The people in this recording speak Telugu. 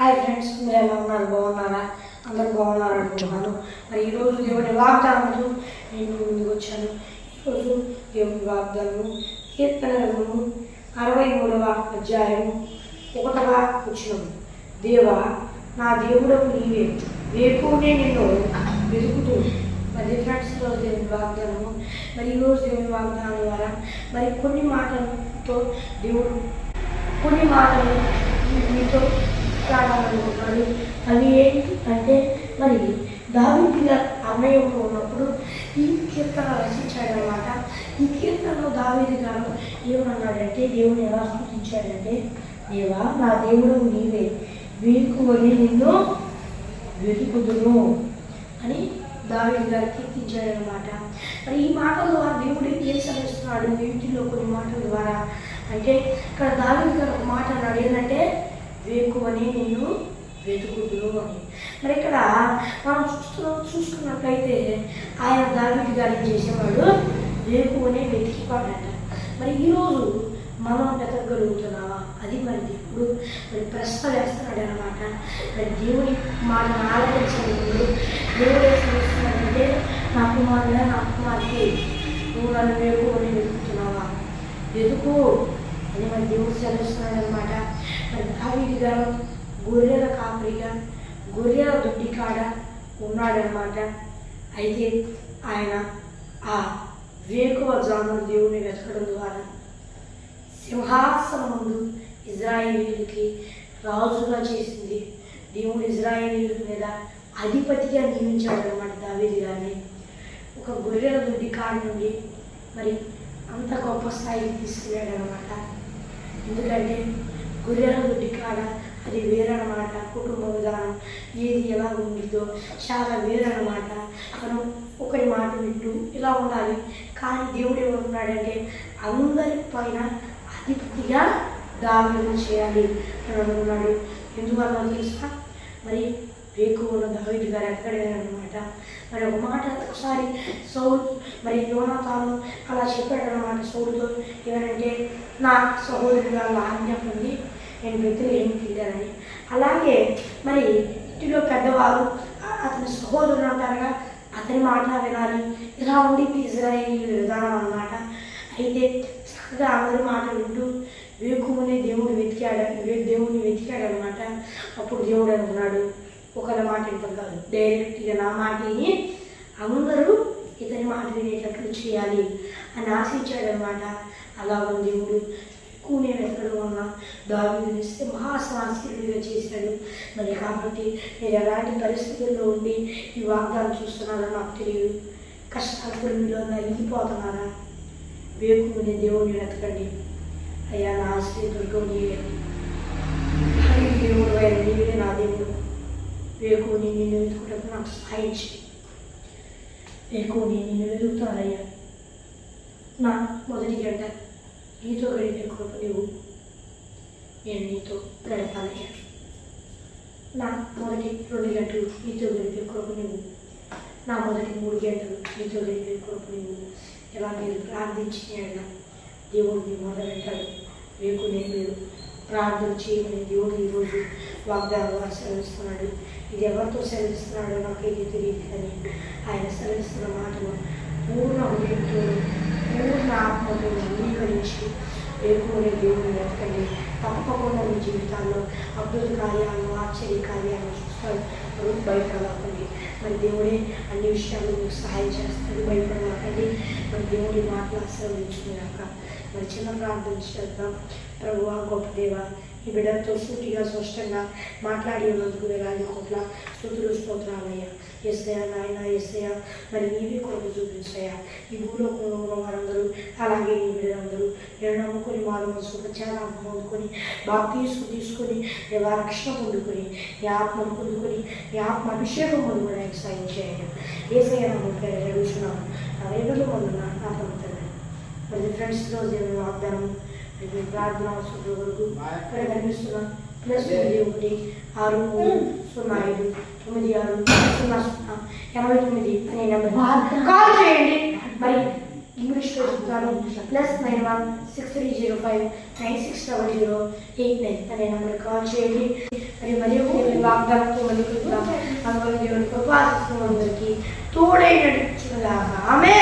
హాయ్ ఫ్రెండ్స్ మీరు ఎలా ఉన్నారు? బాగున్నారా? అందరూ బాగున్నారు? అనుకుంటున్నాను. మరి ఈరోజు దేవుడి వాగ్దానము నేను ముందుకు వచ్చాను. ఈరోజు దేవుడి వాగ్దానము కీర్తన గ్రంథము అరవై మూడవ అధ్యాయము ఒకటవ వచ్చినము దేవా నా దేవుడు నీవే. వేకునే నేను వెతుకుతూ. మరి ఫ్రెండ్స్ రోజు దేవుని వాగ్దానము. మరి ఈరోజు దేవుని వాగ్దానం ద్వారా మరి కొన్ని మాటలతో దేవుడు కొన్ని మాటలు మీతో మాట్లాడాలనుకుంటున్నాడు అవి ఏంటి? అంటే మరి దావిది అమయంలో ఉన్నప్పుడు ఈ కీర్తన రచించాడనమాట ఈ కీర్తనలో దావిది గారు ఏమన్నాడంటే దేవుని ఎలా సూచించాడంటే దేవా నా దేవుడు నీవే. వేకువని నిన్ను వెతుకుదును అని దావిది గారు కీర్తించాడనమాట మరి ఈ మాటల ద్వారా దేవుడు ఏం సమస్తున్నాడు వీటిలో కొన్ని మాటల ద్వారా అంటే ఇక్కడ దావిది గారు ఒక మాట అన్నాడు. ఏంటంటే వేకువని నేను వెతుకుదును అని మరి ఇక్కడ మనం చూస్తున్న చూసుకున్నట్లయితే ఆయన దావిది గారు చేసేవాడు? వేకువనే వెతికిపాడట. మరి ఈరోజు మనం వెతకగలుగుతున్నావా అది మరి దేవుడు. మరి ప్రశ్న వేస్తున్నాడు అనమాట మరి దేవుని మాట ఆలోచించే ముందు దేవుడు ఏం చేస్తున్నాడంటే నా కుమారుడా నా కుమార్తె నువ్వు నన్ను వేకువని వెతుకుతున్నావా? వెతుకు అని మరి దేవుడు సెలవిస్తున్నాడు అనమాట మరి దావీది గొర్రెల కాపరిగా గొర్రెల దొడ్డి కాడ ఉన్నాడనమాట అయితే ఆయన ఆ వేకువ జామును దేవుని వెతకడం ద్వారా సింహాసనం ముందు ఇజ్రాయేలీలకి రాజుగా చేసింది దేవుడు ఇజ్రాయేలీల మీద అధిపతిగా నియమించాడు అనమాట దావేది గారిని. ఒక గొర్రెల దొడ్డి కాడ నుండి మరి అంత గొప్ప స్థాయికి తీసుకెళ్ళాడు అనమాట ఎందుకంటే గొర్రెల గుడ్డి కాడ అది వేరనమాట కుటుంబ విధానం ఏది ఎలా ఉండిద్దో చాలా వేరనమాట మనం ఒకరి మాట వింటూ ఇలా ఉండాలి. కానీ దేవుడు ఏమంటున్నాడంటే అందరి పైన అధిపతిగా దావీదు చేయాలి అని అనుకున్నాడు. ఎందువల్ల తెలుసా మరి వేకు ఉన్న గారు ఎక్కడేనమాట మరి ఒక మాట ఒకసారి సౌలు మరి యోనాతాను అలా చెప్పాడు అనమాట సౌలుతో. ఏమనంటే నా సహోదరుడు వాళ్ళ ఆజ్ఞ పొంది నేను ఏం వెళ్ళానని. అలాగే మరి ఇంటిలో పెద్దవారు అతని సహోదరుడు అంటారుగా అతని మాట వినాలి. ఇలా ఉండి ఇజ్రాయేల్ విధానం అన్నమాట. అయితే చక్కగా అందరి మాట వింటూ వేకుమనే దేవుడు వెతికాడు వే- దేవుడిని వెతికాడు అనమాట అప్పుడు దేవుడు అనుకున్నాడు మాట వింటాం కాదు. డైరెక్ట్గా నా మాట విని అందరూ ఇతని మాట వినేటట్లు చేయాలి అని ఆశించాడనమాట అలా ఉంది దేవుడు కూనే వెతకడం వలన దావీదుని మహాసాంస్కృతిగా చేశాడు. మరి కాబట్టి నేను ఎలాంటి పరిస్థితుల్లో ఉండి ఈ వాగ్దానం చూస్తున్నారో నాకు తెలియదు. కష్టాలు కుటుంబంలో నలిగిపోతున్నారా వేకుని దేవుడిని వెతకండి. అయ్యా నా ఆశ్రయ దుర్గం నీవే. దేవుడు అయిన నీవే నా దేవుడు. వేకుని నిన్ను వెతుకుటకు నాకు సహాయం చేయి వేకుని నిన్ను వెతుకుతానయ్యా నా మొదటి గంట నీతో గడిపే కృప నీవు నేను నీతో గడపాలయ్యా నా మొదటి రెండు గంటలు నీతో గడిపే కృప నీవు నా మొదటి మూడు గంటలు నీతో గడిపే కృప నీవు ఇలా మీరు ప్రార్థించిన దేవుడు మీ మొదలెట్టాడు వేకునే మీరు ప్రార్థన చేయమని దేవుడు ఈరోజు వాగ్దానంగా సెలవిస్తున్నాడు. ఇది ఎవరితో సెలవిస్తున్నాడో నాకైతే తెలియదు కానీ ఆయన సెలవిస్తున్న మాటను పూర్ణ హృదయంతో పూర్ణ ఆత్మతో అంగీకరించి వేకునే దేవుని వెతకండి. తప్పకుండా మీ జీవితాల్లో అద్భుత కార్యాలు ఆశ్చర్య కార్యాలు చూస్తారు. రోజు భయపడకండి. మరి దేవుడే అన్ని విషయాలు మీకు సహాయం చేస్తాడు. భయపడకండి. మరి దేవుడి మాటలు ఆశ్రమించుకున్నాక మరి చిన్న ప్రార్థన చేద్దాం. ప్రభు గొప్ప దేవ ఈ బిడ్డలతో సూటిగా స్పష్టంగా మాట్లాడేందుకు ఉన్నందుకు వేలాది కోట్ల స్థుతులు స్తోత్రాలయ్యా. ఎస్ఐయా నాయన ఎస్ఐయా మరి నీవే కొరకు చూపించాయా ఈ భూలోకంలో ఉన్న వారందరూ అలాగే ఈ బిడ్డలందరూ నేను నమ్ముకొని వారు సుఖచారం పొందుకొని బాప్తీసు తీసుకొని దేవా రక్షణ పొందుకొని నీ ఆత్మను పొందుకొని నీ ఆత్మ అభిషేకం పొందుకోవడానికి సాయం చేయండి. ఏసయ్యా నమ్మకం అడుగుతున్నాను నా వేదలు పొందున్నా నా ఫ్రెండ్స్ రోజు నేను మీ ప్రార్థన అవసరం వరకు ఇక్కడ కనిపిస్తున్నా ప్లస్ తొమ్మిది ఒకటి ఆరు మూడు సున్నా ఐదు తొమ్మిది ఆరు సున్నా సున్నా ఎనభై తొమ్మిది అనే నెంబర్ కాల్ చేయండి. మరి ఇంగ్లీష్లో చెప్తాను. Plus nine one six three zero five nine six double zero eight nine అనే నెంబర్ కాల్ చేయండి. మరి మరియు వాగ్దానంతో మళ్ళీ కలుద్దాం. అందువల్ల దేవుని కృపాస్తున్న అందరికీ తోడై నడిపించులాగా ఆమె